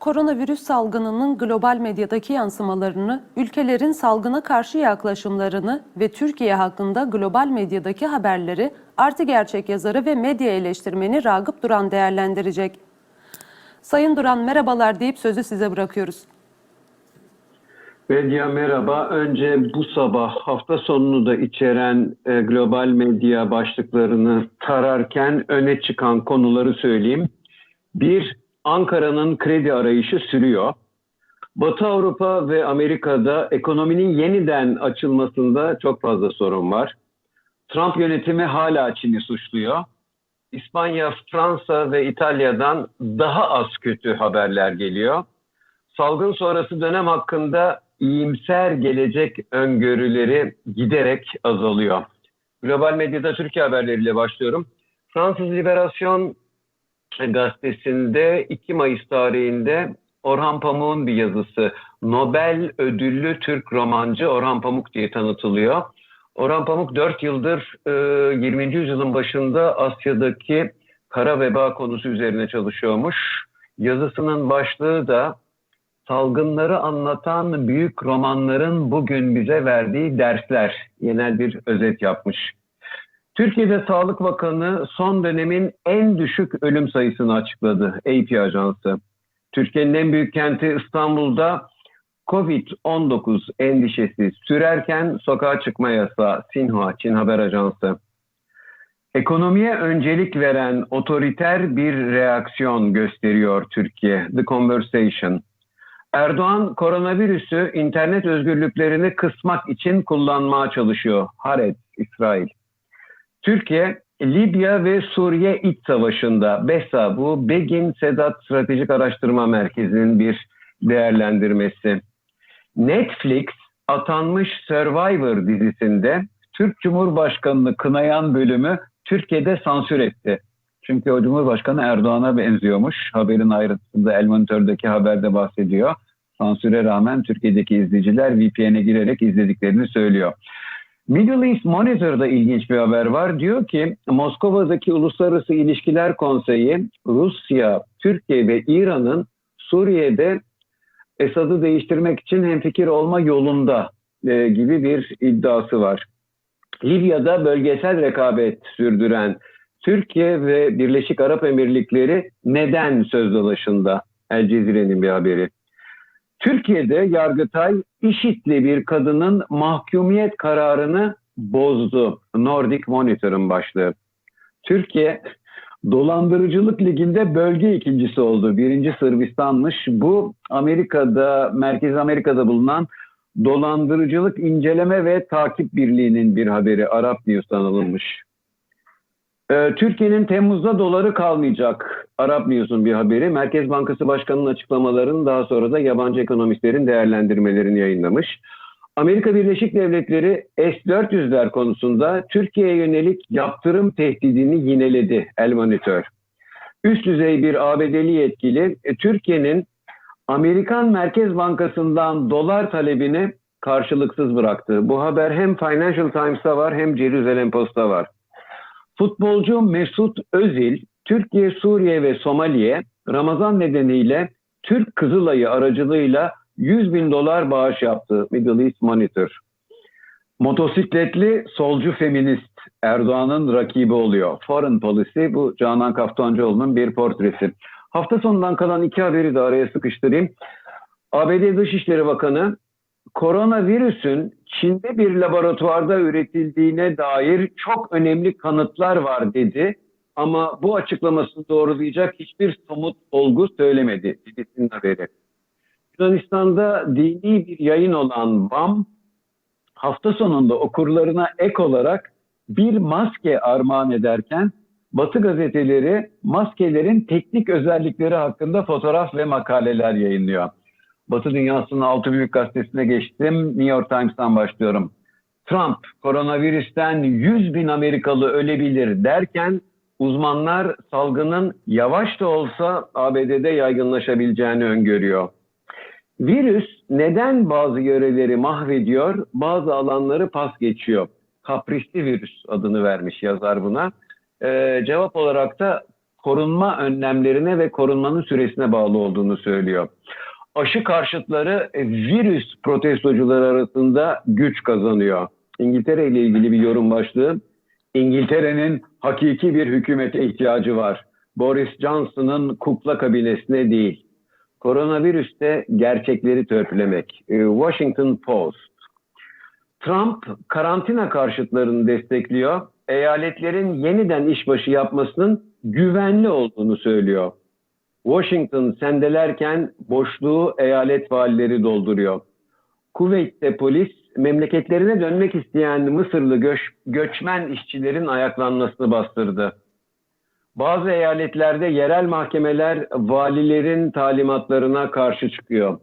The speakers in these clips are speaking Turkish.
Koronavirüs salgınının global medyadaki yansımalarını, ülkelerin salgına karşı yaklaşımlarını ve Türkiye hakkında global medyadaki haberleri Artı Gerçek yazarı ve medya eleştirmeni Ragıp Duran değerlendirecek. Sayın Duran merhabalar deyip sözü size bırakıyoruz. Medya merhaba. Önce bu sabah hafta sonunu da içeren e, global medya başlıklarını tararken öne çıkan konuları söyleyeyim. Bir, Ankara'nın kredi arayışı sürüyor. Batı Avrupa ve Amerika'da ekonominin yeniden açılmasında çok fazla sorun var. Trump yönetimi hala Çin'i suçluyor. İspanya, Fransa ve İtalya'dan daha az kötü haberler geliyor. Salgın sonrası dönem hakkında iyimser gelecek öngörüleri giderek azalıyor. Global medyada Türkiye haberleriyle başlıyorum. Fransız Liberasyon gazetesinde 2 Mayıs tarihinde Orhan Pamuk'un bir yazısı. Nobel ödüllü Türk romancı Orhan Pamuk diye tanıtılıyor. Orhan Pamuk 4 yıldır e, 20. yüzyılın başında Asya'daki kara veba konusu üzerine çalışıyormuş. Yazısının başlığı da salgınları anlatan büyük romanların bugün bize verdiği dersler. Genel bir özet yapmış. Türkiye'de Sağlık Bakanı son dönemin en düşük ölüm sayısını açıkladı AP Ajansı. Türkiye'nin en büyük kenti İstanbul'da Covid-19 endişesi sürerken sokağa çıkma yasağı Sinhua Çin Haber Ajansı. Ekonomiye öncelik veren otoriter bir reaksiyon gösteriyor Türkiye. The Conversation. Erdoğan koronavirüsü internet özgürlüklerini kısmak için kullanmaya çalışıyor. Haaretz, İsrail. Türkiye, Libya ve Suriye iç savaşında BESA bu Begin Sedat Stratejik Araştırma Merkezi'nin bir değerlendirmesi. Netflix atanmış Survivor dizisinde Türk Cumhurbaşkanı'nı kınayan bölümü Türkiye'de sansür etti. Çünkü o Cumhurbaşkanı Erdoğan'a benziyormuş. Haberin ayrıntısında El Monitor'daki haberde bahsediyor. Sansüre rağmen Türkiye'deki izleyiciler VPN'e girerek izlediklerini söylüyor. Middle East Monitor'da ilginç bir haber var. Diyor ki Moskova'daki Uluslararası İlişkiler Konseyi Rusya, Türkiye ve İran'ın Suriye'de Esad'ı değiştirmek için hemfikir olma yolunda e, gibi bir iddiası var. Libya'da bölgesel rekabet sürdüren Türkiye ve Birleşik Arap Emirlikleri neden söz dolaşında? El Cezire'nin bir haberi. Türkiye'de Yargıtay işitli bir kadının mahkumiyet kararını bozdu. Nordic Monitor'ın başlığı. Türkiye dolandırıcılık liginde bölge ikincisi oldu. Birinci Sırbistan'mış. Bu Amerika'da, Merkez Amerika'da bulunan Dolandırıcılık İnceleme ve Takip Birliği'nin bir haberi Arap News'tan alınmış. Ee, Türkiye'nin Temmuz'da doları kalmayacak. Arap News'un bir haberi. Merkez Bankası Başkanı'nın açıklamalarını daha sonra da yabancı ekonomistlerin değerlendirmelerini yayınlamış. Amerika Birleşik Devletleri S-400'ler konusunda Türkiye'ye yönelik yaptırım tehdidini yineledi El Monitor. Üst düzey bir ABD'li yetkili e, Türkiye'nin Amerikan Merkez Bankası'ndan dolar talebini karşılıksız bıraktı. Bu haber hem Financial Times'ta var hem Jerusalem Post'ta var. Futbolcu Mesut Özil, Türkiye, Suriye ve Somali'ye Ramazan nedeniyle Türk Kızılayı aracılığıyla 100 bin dolar bağış yaptı Middle East Monitor. Motosikletli solcu feminist Erdoğan'ın rakibi oluyor. Foreign Policy bu Canan Kaftancıoğlu'nun bir portresi. Hafta sonundan kalan iki haberi de araya sıkıştırayım. ABD Dışişleri Bakanı koronavirüsün Çin'de bir laboratuvarda üretildiğine dair çok önemli kanıtlar var dedi. Ama bu açıklamasını doğrulayacak hiçbir somut olgu söylemedi. BBC'nin haberi. Yunanistan'da dini bir yayın olan BAM hafta sonunda okurlarına ek olarak bir maske armağan ederken Batı gazeteleri maskelerin teknik özellikleri hakkında fotoğraf ve makaleler yayınlıyor. Batı dünyasının altı büyük gazetesine geçtim. New York Times'tan başlıyorum. Trump koronavirüsten 100 bin Amerikalı ölebilir derken uzmanlar salgının yavaş da olsa ABD'de yaygınlaşabileceğini öngörüyor. Virüs neden bazı yöreleri mahvediyor, bazı alanları pas geçiyor? Kaprisli virüs adını vermiş yazar buna. Ee, cevap olarak da korunma önlemlerine ve korunmanın süresine bağlı olduğunu söylüyor. Aşı karşıtları e, virüs protestocuları arasında güç kazanıyor. İngiltere ile ilgili bir yorum başlığı. İngiltere'nin hakiki bir hükümete ihtiyacı var. Boris Johnson'ın kukla kabinesine değil. Koronavirüste gerçekleri törpülemek. E, Washington Post. Trump karantina karşıtlarını destekliyor. Eyaletlerin yeniden işbaşı yapmasının güvenli olduğunu söylüyor. Washington sendelerken boşluğu eyalet valileri dolduruyor. Kuveyt'te polis memleketlerine dönmek isteyen Mısırlı göç, göçmen işçilerin ayaklanmasını bastırdı. Bazı eyaletlerde yerel mahkemeler valilerin talimatlarına karşı çıkıyor.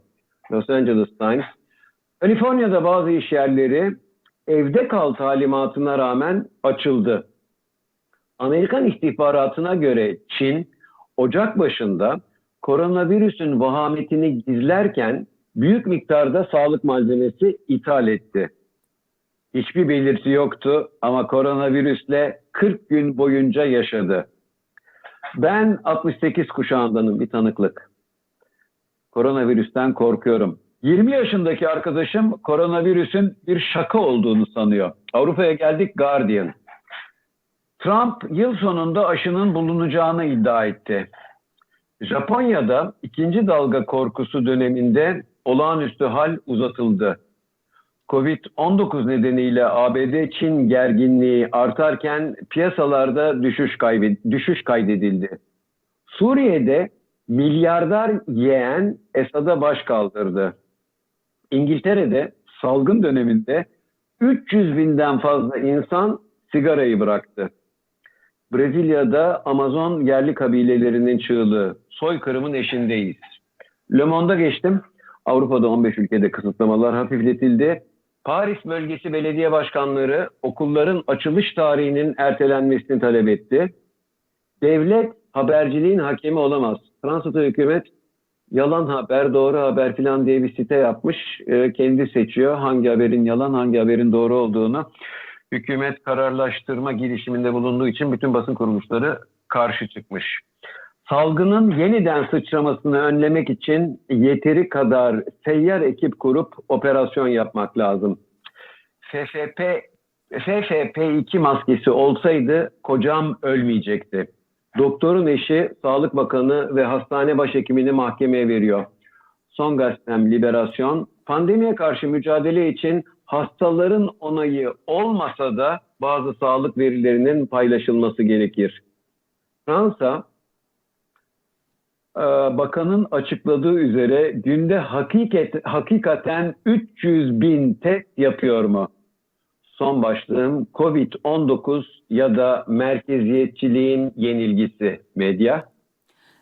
Los Angeles Times. Kaliforniya'da bazı iş yerleri evde kal talimatına rağmen açıldı. Amerikan istihbaratına göre Çin Ocak başında koronavirüsün vahametini gizlerken büyük miktarda sağlık malzemesi ithal etti. Hiçbir belirti yoktu ama koronavirüsle 40 gün boyunca yaşadı. Ben 68 kuşağındanım bir tanıklık. Koronavirüsten korkuyorum. 20 yaşındaki arkadaşım koronavirüsün bir şaka olduğunu sanıyor. Avrupa'ya geldik Guardian. Trump yıl sonunda aşının bulunacağını iddia etti. Japonya'da ikinci dalga korkusu döneminde olağanüstü hal uzatıldı. Covid-19 nedeniyle ABD-Çin gerginliği artarken piyasalarda düşüş, kaybed- düşüş kaydedildi. Suriye'de milyarder yeğen Esad'a baş kaldırdı. İngiltere'de salgın döneminde 300 binden fazla insan sigarayı bıraktı. Brezilya'da Amazon yerli kabilelerinin çığlığı. Soykırımın eşindeyiz. Le Monde'a geçtim. Avrupa'da 15 ülkede kısıtlamalar hafifletildi. Paris bölgesi belediye başkanları okulların açılış tarihinin ertelenmesini talep etti. Devlet haberciliğin hakemi olamaz. Fransa'da hükümet yalan haber, doğru haber filan diye bir site yapmış. Ee, kendi seçiyor hangi haberin yalan, hangi haberin doğru olduğunu. Hükümet kararlaştırma girişiminde bulunduğu için bütün basın kuruluşları karşı çıkmış. Salgının yeniden sıçramasını önlemek için yeteri kadar seyyar ekip kurup operasyon yapmak lazım. FFP FFP2 maskesi olsaydı kocam ölmeyecekti. Doktorun eşi, Sağlık Bakanı ve hastane başhekimini mahkemeye veriyor. Son gazetem Liberasyon, pandemiye karşı mücadele için hastaların onayı olmasa da bazı sağlık verilerinin paylaşılması gerekir. Fransa, e, bakanın açıkladığı üzere günde hakikat, hakikaten 300 bin test yapıyor mu? Son başlığım COVID-19 ya da merkeziyetçiliğin yenilgisi medya.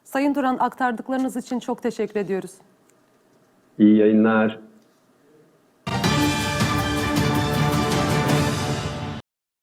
Sayın Duran aktardıklarınız için çok teşekkür ediyoruz. E aí na